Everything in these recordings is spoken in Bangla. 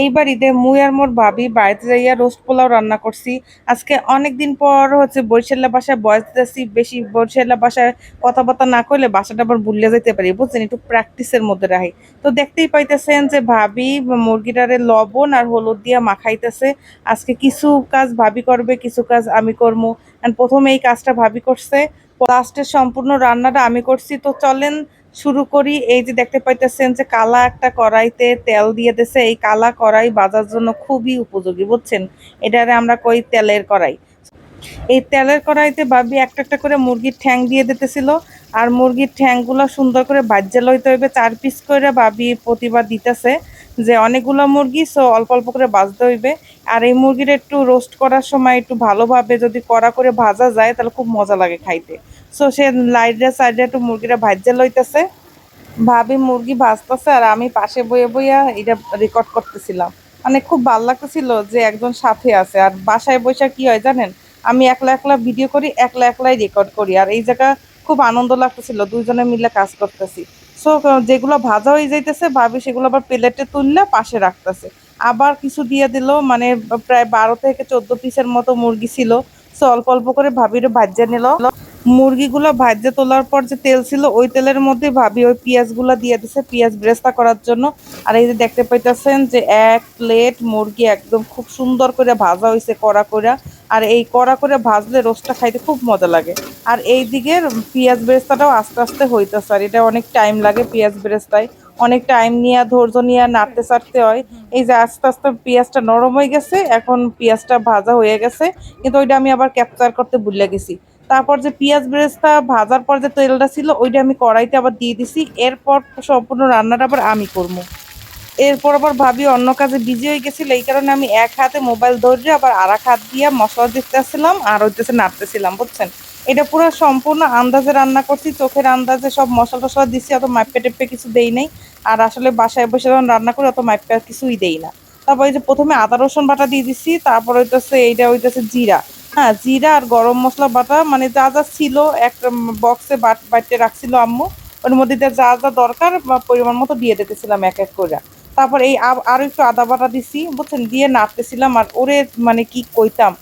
এইবার ঈদে মুই আর মোর ভাবি বাড়িতে যাইয়া রোস্ট পোলাও রান্না করছি। আজকে অনেক দিন পর হচ্ছে বরিশাল্লা বাসায় বয়স দিতেছি বেশি বরিশাল্লা বাসায় কথাবার্তা না করলে বাসাটা আবার ভুলে যেতে পারি, বুঝছেন? একটু প্র্যাকটিসের মধ্যে রাখি। তো দেখতেই পাইতেছেন যে ভাবি মুরগিটারে লবণ আর হলুদ দিয়া মাখাইতেছে। আজকে কিছু কাজ ভাবি করবে, কিছু কাজ আমি করব। প্রথমে এই কাজটা ভাবি করছে। লাস্টের সম্পূর্ণ রান্নাটা আমি করছি। তো চলেন শুরু করি। এই যে দেখতে পাইতেছেন যে কালা একটা কড়াইতে তেল দিয়ে দিছে। এই কালা কড়াই বাজার জন্য খুবই উপযোগী, বুঝছেন? এটারে আমরা কই তেলের কড়াই। এই তেলের কড়াইতে ভাবি একটা একটা করে মুরগির ঠ্যাং দিয়ে দিতেছিল। আর মুরগির ঠ্যাংগুলো সুন্দর করে ভাজ্যে লইতে হইবে। চার পিস করে ভাবি প্রতিবার দিতেছে যে অনেকগুলো মুরগি, সো অল্প অল্প করে ভাজতে হইবে। আর এই মুরগিটা একটু রোস্ট করার সময় একটু ভালোভাবে যদি কড়া করে ভাজা যায়, তাহলে খুব মজা লাগে খাইতে। সো সে লাইডে সাইডে একটু মুরগিটা ভাজ্যে লইতেছে। ভাবি মুরগি ভাজতেছে আর আমি পাশে বইয়ে বইয়া এটা রেকর্ড করতেছিলাম। মানে খুব ভালো লাগতেছিল যে একজন সাথে আছে। আর বাসায় বসে কি হয় জানেন? আমি একলা একলা ভিডিও করি, একলা একলাই রেকর্ড করি। আর এই জায়গা খুব আনন্দ লাগতেছিল, দুইজনে মিলে কাজ করতেছি। সো যেগুলো ভাজা হয়ে যাইতেছে, ভাবি সেগুলো আবার প্লেটে তুললে পাশে রাখতেছে। আবার কিছু দিয়ে দিল মানে প্রায় বারো থেকে চোদ্দ পিসের মতো মুরগি ছিল। সো অল্প অল্প করে ভাবির ভাজ্যা নিল। মুরগিগুলো ভাজ্যে তোলার পর যে তেল ছিল, ওই তেলের মধ্যে ভাবি ওই পেঁয়াজগুলো দিয়ে দিছে, পেঁয়াজ ব্রেস্তা করার জন্য। আর এই যে দেখতে পাইতেছেন যে এক প্লেট মুরগি একদম খুব সুন্দর করে ভাজা হয়েছে কড়া করে আর এই কড়া করে ভাজলে রোস্টটা খাইতে খুব মজা লাগে। আর এই দিকের পেঁয়াজ ব্রেস্তাটাও আস্তে আস্তে হইতেছে, আর এটা অনেক টাইম লাগে পেঁয়াজ ব্রেস্তায়। অনেক টাইম নিয়ে, ধৈর্য নিয়ে নাড়তে চাড়তে হয়। এই যে আস্তে আস্তে পেঁয়াজটা নরম হয়ে গেছে, এখন পেঁয়াজটা ভাজা হয়ে গেছে। কিন্তু ওইটা আমি আবার ক্যাপচার করতে ভুলে গেছি। তারপর যে পেঁয়াজ বেরেস্তা ভাজার পর যে তেলটা ছিল, ওইটা আমি কড়াইতে আবার দিয়ে দিছি। এরপর সম্পূর্ণ রান্নাটা আবার আমি করব। এরপর আবার ভাবি অন্য কাজে বিজি হয়ে গেছিল, এই কারণে আমি এক হাতে মোবাইল ধরে আবার আর এক হাত দিয়ে মশলা দিতেছিলাম আর হইতেছে নাড়তেছিলাম, বুঝছেন? এটা পুরো সম্পূর্ণ আন্দাজে রান্না করছি, চোখের আন্দাজে সব মশলা টশলা দিচ্ছি অত মাইপে টেপে কিছু দেই নাই। আর আসলে বাসায় বসে যখন রান্না করি, অত মাইপে কিছুই দেই না। তারপর এই যে প্রথমে আদা রসুন বাটা দিয়ে দিচ্ছি তারপর হইতেছে এইটা হইতেছে জিরা। হ্যাঁ জিরা আর গরম মশলা বাটা মানে যা যা ছিল একটা বক্সে বাটতে রাখছিল আম্মু, ওর মধ্যে যা যা দরকার পরিমাণ মতো দিয়ে দিতেছিলাম এক এক করে। তারপর এই আরও একটু আদা বাটা দিছি, বুঝছেন? দিয়ে নাড়তেছিলাম, আর ওরে মানে কি কইতাম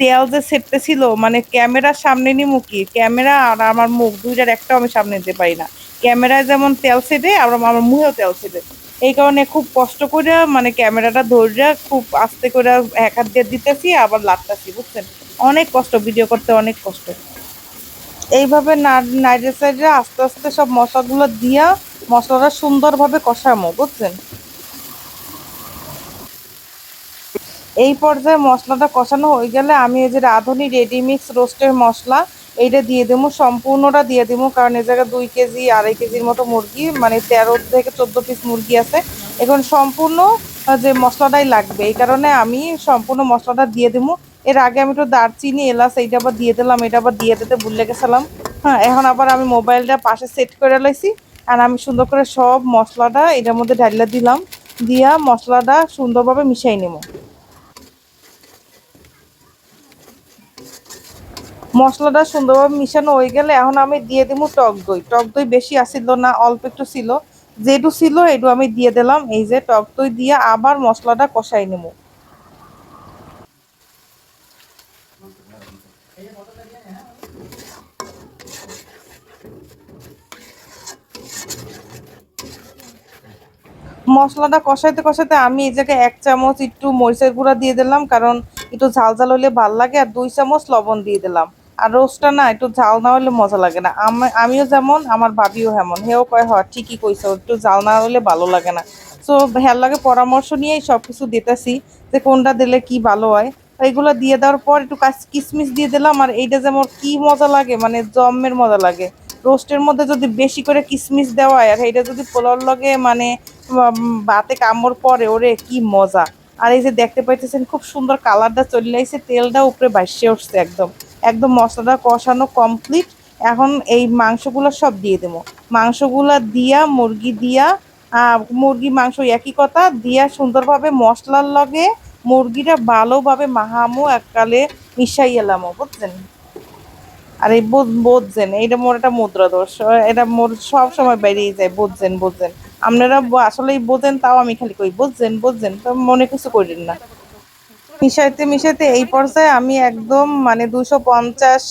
তেল যে সেটতেছিল মানে ক্যামেরার সামনে নি মুখি ক্যামেরা আর আমার মুখ, দুইটার একটাও আমি সামনে নিতে পারি না। ক্যামেরায় যেমন তেল সেটে আর আমার মুহেও তেল সেটে এই কারণে খুব কষ্ট করে মানে ক্যামেরাটা ধরে খুব আস্তে করে এক হাত দিয়ে দিতেছি, আবার লাগতেছি বুঝছেন? অনেক কষ্ট ভিডিও করতে অনেক কষ্ট। এইভাবে নাইডে সাইডে আস্তে আস্তে সব মশলাগুলো দিয়া মশলাটা সুন্দরভাবে কষামো, বুঝছেন? এই পর্যায়ে মশলাটা কষানো হয়ে গেলে আমি এই যে রাঁধুনি রেডিমিক্স রোস্টের মশলা, এইটা দিয়ে দেবো, সম্পূর্ণটা দিয়ে দেবো, কারণ এই জায়গায় দুই কেজি, আড়াই কেজির মতো মুরগি মানে তেরো থেকে চোদ্দ পিস মুরগি আছে। এখন সম্পূর্ণ যে মশলাটাই লাগবে, এই কারণে আমি সম্পূর্ণ মশলাটা দিয়ে দেবো। এর আগে আমি একটু দারচিনি, এলাচ এইটা আবার দিয়ে দিলাম, এটা আবার দিয়ে দিতে ভুলে গেছিলাম। হ্যাঁ এখন আবার আমি মোবাইলটা পাশে সেট করে লাইছি। আর আমি সুন্দর করে সব মশলাটা এটার মধ্যে ঢালিয়ে দিলাম, দিয়া মশলাটা সুন্দরভাবে মিশাই নেব। মশলাটা সুন্দরভাবে মিশানো হয়ে গেলে এখন আমি দিয়ে দিব টক দই। টক দই বেশি আসিল না, অল্প একটু ছিল। যেটু ছিল, এটু আমি দিয়ে দিলাম। এই যে টক দই দিয়ে আবার মশলাটা কষাই নেব। মশলাটা কষাইতে কষাইতে আমি এই জায়গায় এক চামচ একটু মরিচের গুঁড়া দিয়ে দিলাম, কারণ একটু ঝাল ঝাল হলে ভালো লাগে, আর দুই চামচ লবণ দিয়ে দিলাম। আর রোস্টটা না, একটু ঝাল না হলে মজা লাগে না। আমিও যেমন, আমার ভাবিও হেমন। হেও কয়, হ, ঠিকই কইছে, একটু ঝাল না হলে ভালো লাগে না। সো হের লাগে পরামর্শ নিয়েই সব কিছু দিতেছি, যে কোনটা দিলে কি ভালো হয়। এইগুলো দিয়ে দেওয়ার পর একটু কিসমিস দিয়ে দিলাম, আর এইটা যেমন কি মজা লাগে মানে জমের মজা লাগে। রোস্টের মধ্যে যদি বেশি করে কিসমিস দেওয়া হয়, আর এইটা যদি পোলার লগে মানে ভাতে কামড় পরে, ওরে কি মজা। আর এই যে দেখতে পাইতেছেন, খুব সুন্দর কালারটা চলে আসছে তেলটা উপরে বাইসে উঠছে একদম। একদম মশলাটা কষানো কমপ্লিট এখন এই মাংসগুলো সব দিয়ে দেবো। মাংসগুলো দিয়া, মুরগি দিয়া মুরগি মাংস একই কথা, দিয়া সুন্দরভাবে মশলার লগে মুরগিটা ভালোভাবে মাহামো এককালে মিশাই এলামও বুঝছেন? আর এই বুঝছেন, এইটা মোর একটা মুদ্রা দোষ এটা মোর সব সময় বেরিয়ে যায়, বুঝছেন বুঝছেন। আপনারা আসলে আসলেই বোঝেন, তাও আমি খালি কই বুঝছেন বুঝছেন তো মনে কিছু করেন না। মিশাইতে মিশাইতে এই পর্যায়ে আমি একদম মানে দুশো পঞ্চাশ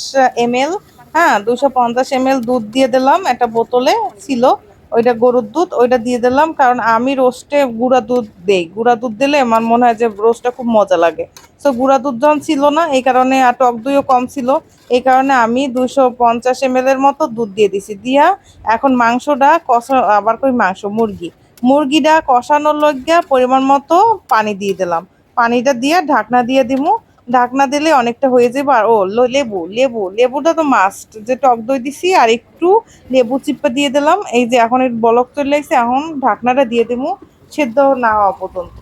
এমএল হ্যাঁ দুশো পঞ্চাশ এমএল দুধ দিয়ে দিলাম, একটা বোতলে ছিল। ওইটা গরুর দুধ, ওইটা দিয়ে দিলাম। কারণ আমি রোস্টে গুঁড়া দুধ দেই। গুঁড়া দুধ দিলে আমার মনে হয় যে রোস্টটা খুব মজা লাগে। তো গুঁড়া দুধ যখন ছিল না, এই কারণে আর টক দইও কম ছিল। এই কারণে আমি দুশো পঞ্চাশ এমএল এর মতো দুধ দিয়ে দিছি। দিয়া এখন মাংসটা কষা, আবার কই মাংস? মুরগি। মুরগিটা কষানোর লজ্ঞা পরিমাণ মতো পানি দিয়ে দিলাম। পানিটা দিয়ে ঢাকনা দিয়ে দিমু। ঢাকনা দিলে অনেকটা হয়ে যাবে। আর ও লেবু লেবু, লেবুটা তো মাস্ট যে টক দই দিছি আর একটু লেবু চিপা দিয়ে দিলাম। এই যে এখন বলক চলে আসছে এখন ঢাকনাটা দিয়ে দিমু, সেদ্ধ না হওয়া পর্যন্ত।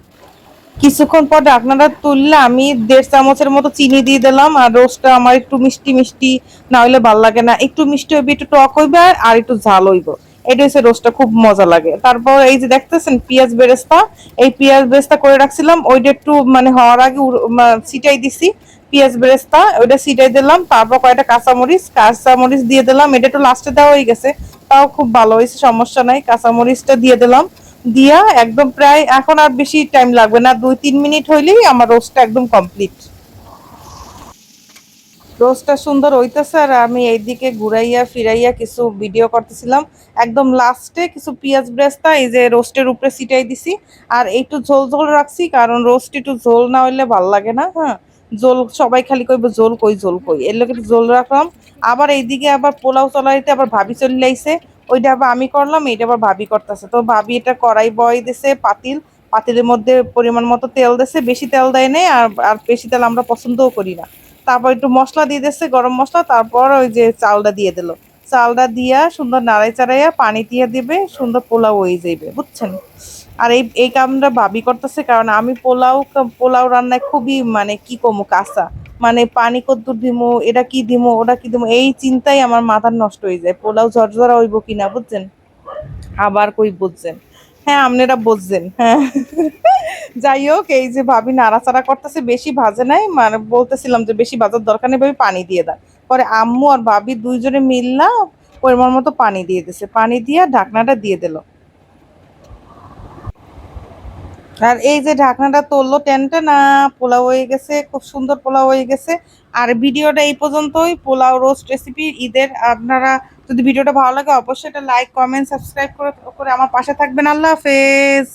কিছুক্ষণ পর ঢাকনাটা তুললে আমি দেড় চামচের মতো চিনি দিয়ে দিলাম, আর রোস্টটা আমার একটু মিষ্টি মিষ্টি না হলে ভালো লাগে না। একটু মিষ্টি হইবে, একটু টক হইবে, আর একটু ঝাল হইব। এটা হচ্ছে রোস্টটা খুব মজা লাগে। তারপর এই যে দেখতেছেন পেঁয়াজ বেরেস্তা, এই পেঁয়াজ বেরেস্তা করে রাখছিলাম। ওইটা একটু মানে হওয়ার আগে ছিটাই দিছি পেঁয়াজ বেরেস্তা, ওইটা ছিটাই দিলাম। তারপর কয়টা কাঁচামরিচ কাঁচামরিচ দিয়ে দিলাম। এটা একটু লাস্টে দেওয়া হয়ে গেছে, তাও খুব ভালো হয়েছে, সমস্যা নাই। কাঁচামরিচটা দিয়ে দিলাম। দিয়া একদম প্রায় এখন আর বেশি টাইম লাগবে না। দুই তিন মিনিট হইলেই আমার রোস্টটা একদম কমপ্লিট রোস্টটা সুন্দর হইতেছে আর আমি এইদিকে ঘুরাইয়া ফিরাইয়া কিছু ভিডিও করতেছিলাম। একদম লাস্টে কিছু পেঁয়াজ ব্রেস্তা, এই যে রোস্টের উপরে ছিটাই দিছি। আর একটু ঝোল ঝোল রাখছি, কারণ রোস্ট একটু ঝোল না হইলে ভালো লাগে না হ্যাঁ। ঝোল, সবাই খালি কইব ঝোল কই ঝোল কই। এর লোক একটু ঝোল রাখলাম। আবার এইদিকে আবার পোলাও চলাইতে আবার ভাবি চলে আইছে। ওইটা আবার আমি করলাম, এইটা আবার ভাবি করতেছে। তো ভাবি এটা কড়াই বয় দিছে পাতিল। পাতিলের মধ্যে পরিমাণ মতো তেল দিছে, বেশি তেল দেয় নেই আর আর বেশি তেল আমরা পছন্দও করি না। তারপর একটু মশলা দিয়ে দিচ্ছে গরম মশলা, তারপর ওই যে চালটা দিয়ে দিল। চালটা দিয়া সুন্দর নাড়াই চাড়াইয়া পানি দিয়ে দিবে, সুন্দর পোলাও হয়ে যাইবে, বুঝছেন? আর এই এই কামটা ভাবি করতেছে, কারণ আমি পোলাও পোলাও রান্নায় খুবই মানে কি কমু, কাঁচা। মানে পানি কদ্দুর দিমু, এটা কি দিমু, ওটা কি দিমু, এই চিন্তাই আমার মাথা নষ্ট হয়ে যায়। পোলাও ঝরঝরা হইব কিনা, বুঝছেন? আবার কই বুঝছেন? হ্যাঁ আপনারা বুঝছেন হ্যাঁ। যাই হোক, এই যে ভাবি নাড়াচাড়া করতেছে, বেশি ভাজে নাই মানে বলতেছিলাম যে বেশি ভাজার দরকার নেই, ভাবি পানি দিয়ে দেন। পরে আম্মু আর ভাবি দুইজনে মিললা পরিমাণ মতো পানি দিয়ে দিছে। পানি দিয়ে ঢাকনাটা দিয়ে দিল। আর এই যে ঢাকনাটা তুললো টেনটা না, পোলাও হয়ে গেছে, খুব সুন্দর পোলাও হয়ে গেছে। আর ভিডিওটা এই পর্যন্তই, পোলাও রোস্ট রেসিপি ঈদের, আপনারা যদি ভিডিওটা ভালো লাগে, অবশ্যই এটা লাইক কমেন্ট সাবস্ক্রাইব করে করে আমার পাশে থাকবেন। আল্লাহ হাফেজ।